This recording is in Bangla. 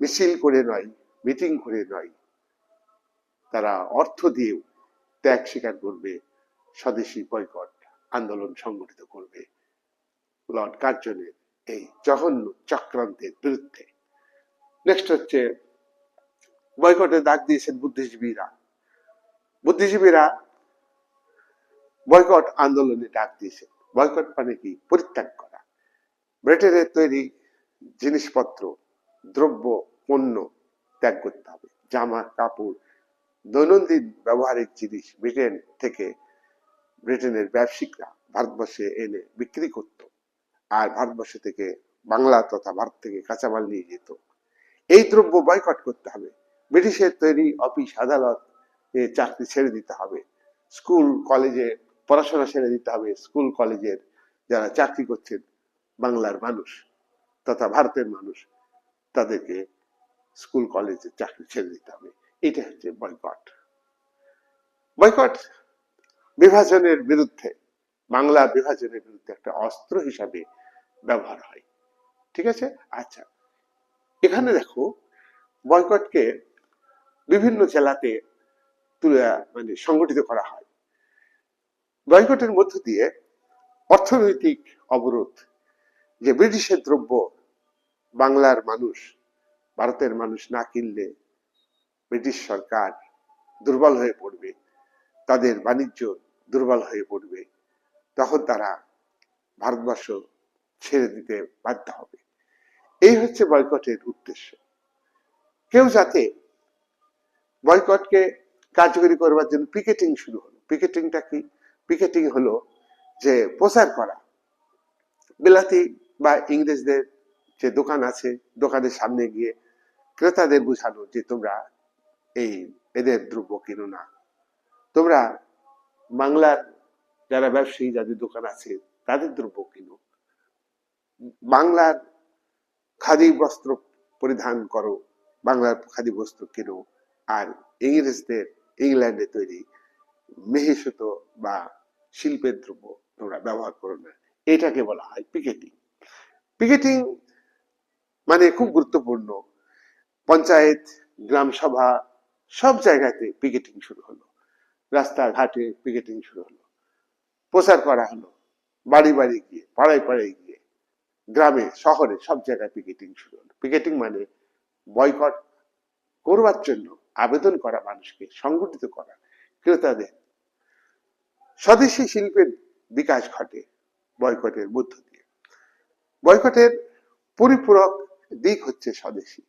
মিছিল করে নয়, মিটিং করে নয়। তারা অর্থ দিয়েও ত্যাগ স্বীকার করবে, স্বদেশী বয়কট আন্দোলন সংগঠিত করবে। লর্ড কার্জনের এই জঘন্য চক্রান্তের বিরুদ্ধে। নেক্সট হচ্ছে, বয়কটে ডাক দিয়েছেন বুদ্ধিজীবীরা। বুদ্ধিজীবীরা বয়কট আন্দোলনে ডাক দিয়েছে বয়কট মানে কি? পরিত্যাগ করা। ব্রিটেনের তৈরি জিনিসপত্র দ্রব্য, পণ্য ত্যাগ করতে হবে। জামা, কাপড়, দৈনন্দিন ব্যবহারিক জিনিস ব্রিটেন থেকে ব্রিটেনের ব্যবসায়িকরা ভারতবর্ষে এনে বিক্রি করত আর ভারতবর্ষ থেকে বাংলা তথা ভারত থেকে কাঁচামাল নিয়ে যেত। এই দ্রব্য বয়কট করতে হবে। ব্রিটিশের তৈরি অফিস আদালত চাকরি ছেড়ে দিতে হবে। স্কুল, কলেজে পড়াশোনা ছেড়ে দিতে হবে। স্কুল, কলেজের যারা চাকরি করছেন বাংলার মানুষ তথা ভারতের মানুষ তাদেরকে স্কুল, কলেজে চাকরি ছেড়ে দিতে হবে। এটা হচ্ছে বয়কট বয়কট বিভাজনের বিরুদ্ধে, বাংলা বিভাজনের বিরুদ্ধে একটা অস্ত্র হিসাবে ব্যবহার হয়। ঠিক আছে? আচ্ছা এখানে দেখো বয়কটকে বিভিন্ন জেলাতে তুলে মানে সংগঠিত করা হয়। বয়কটের মধ্য দিয়ে অর্থনৈতিক অবরোধ, যে ব্রিটিশের দ্রব্য বাংলার মানুষ, ভারতের মানুষ না কিনলে ব্রিটিশ সরকার দুর্বল হয়ে পড়বে, তাদের বাণিজ্য দুর্বল হয়ে পড়বে, তখন তারা ভারতবর্ষ ছেড়ে দিতে বাধ্য হবে। এই হচ্ছে বয়কটের উদ্দেশ্য। কেউ যাতে বয়কটকে কার্যকরী করবার জন্য পিকেটিং শুরু হলো। পিকেটিংটা কি? পিকেটিং হলো যে প্রচার করা। বিলাতি বা ইংরেজদের যে দোকান আছে, দোকানের সামনে গিয়ে ক্রেতাদের বোঝানো যে তোমরা এই এদের দ্রব্য কিনো না। তোমরা বাংলার যারা ব্যবসায়ী, যাদের দোকান আছে, তাদের দ্রব্য কিনো। বাংলার খাদি বস্ত্র পরিধান করো, বাংলার খাদি বস্ত্র কিনো, আর ইংরেজদের ইংল্যান্ডে তৈরি মেহেসুত বা শিল্পের দ্রব্য তোমরা ব্যবহার করো না। এটাকে বলা হয় পিকেটিং। পিকেটিং মানে খুব গুরুত্বপূর্ণ। পঞ্চায়েত, গ্রাম সভা, সব জায়গাতে পিকেটিং শুরু হলো। রাস্তাঘাটে পিকেটিং শুরু হলো। প্রচার করা হলো। বাড়ি বাড়ি গিয়ে, পাড়ায় পাড়ায় গিয়ে, গ্রামে, শহরে সব জায়গায় পিকেটিং শুরু হলো। পিকেটিং মানে বয়কট করবার জন্য আবেদন করা মানুষকে, সংগঠিত করা ক্রেতাদের। স্বদেশি শিল্পের বিকাশ ঘটে বয়কটের মধ্য দিয়ে। বয়কটের পরিপূরক দিক হচ্ছে স্বদেশী।